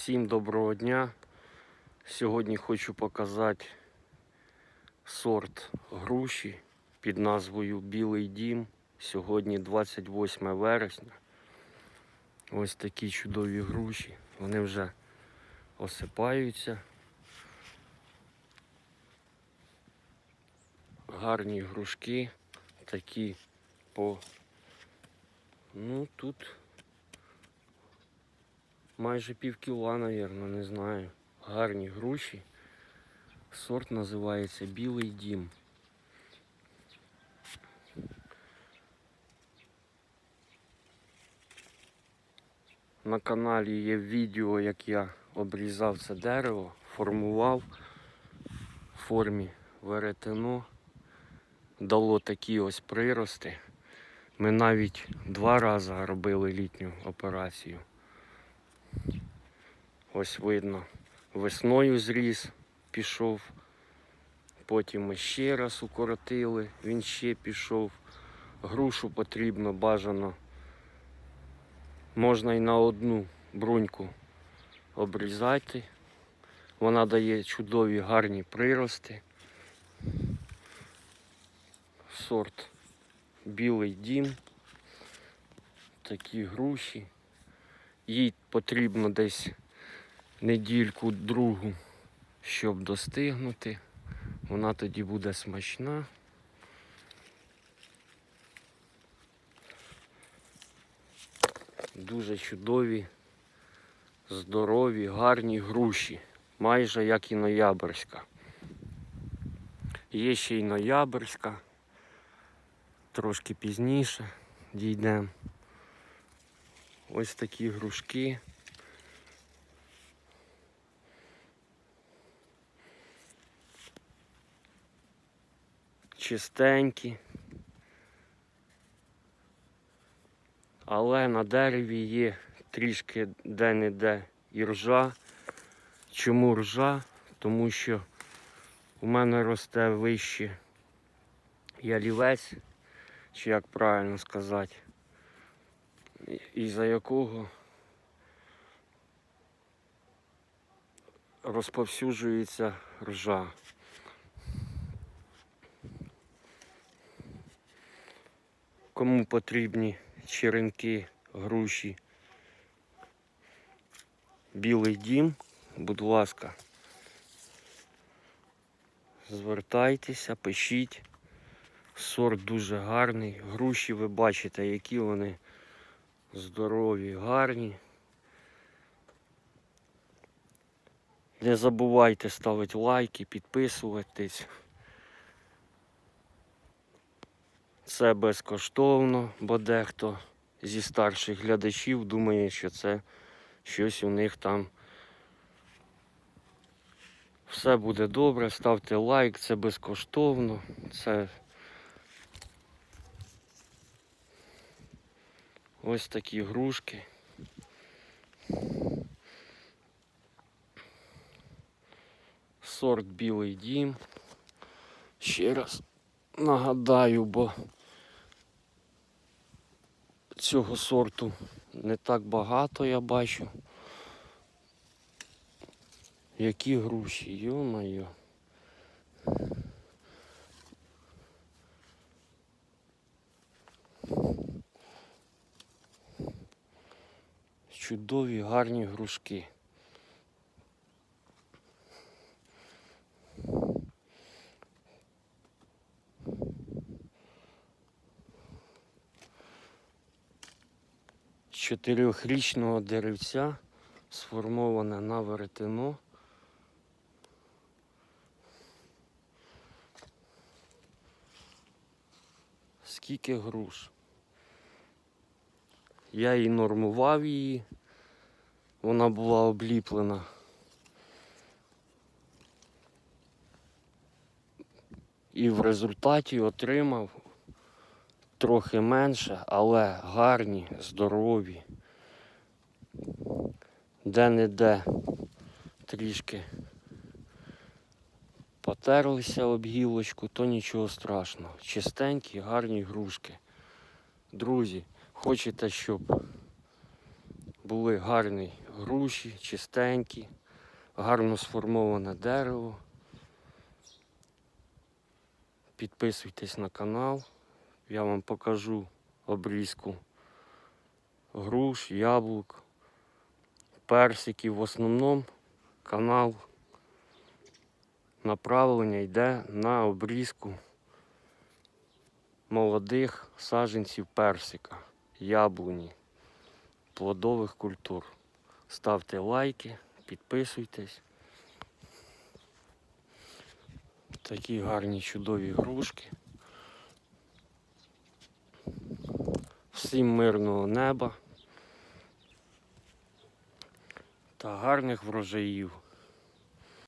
Всім доброго дня. Сьогодні хочу показати сорт груші під назвою Білий Дім. Сьогодні 28 вересня. Ось такі чудові груші. Вони вже осипаються. Гарні грушки, такі по ну тут майже пів кіла, напевно, не знаю. Гарні груші. Сорт називається Білий Дім. На каналі є відео, як я обрізав це дерево, формував в формі веретено. Дало такі ось прирости. Ми навіть два рази робили літню операцію. Ось видно, весною зріс, пішов. Потім ми ще раз укоротили, він ще пішов. Грушу потрібно бажано. Можна і на одну бруньку обрізати. Вона дає чудові гарні прирости. Сорт білий дім. Такі груші. Їй потрібно десь недільку другу, щоб достигнути. Вона тоді буде смачна. Дуже чудові, здорові, гарні груші, майже як і ноябрьська. Є ще й ноябрьська, трошки пізніше дійдемо. Ось такі грушки. Чистенькі. Але на дереві є трішки де-не-де і ржа. Чому ржа? Тому що у мене росте вище ялівець, чи як правильно сказати, із-за якого розповсюджується ржа. Кому потрібні черенки, груші, білий дім, будь ласка, звертайтеся, пишіть. Сорт дуже гарний. Груші ви бачите, які вони здорові, гарні. Не забувайте ставити лайки, підписуватись. Це безкоштовно, бо дехто зі старших глядачів думає, що це щось у них там. Все буде добре, ставте лайк, це безкоштовно. Це ось такі грушки. Сорт білий дім. Ще раз нагадаю, бо цього сорту не так багато я бачу. Які груші, йо-моє. Чудові гарні грушки. Чотирьохрічного деревця сформоване на веретено. Скільки груш. Я і нормував її. Вона була обліплена. І в результаті отримав трохи менше, але гарні, здорові. Де-не-де трішки потерлися об гілочку, то нічого страшного. Чистенькі, гарні грушки. Друзі, хочете, щоб були гарні груші, чистенькі, гарно сформоване дерево. Підписуйтесь на канал. Я вам покажу обрізку груш, яблук, персиків. В основному канал направлення йде на обрізку молодих саджанців персика, яблуні, плодових культур. Ставте лайки, підписуйтесь. Такі гарні чудові грушки. Всім мирного неба та гарних врожаїв.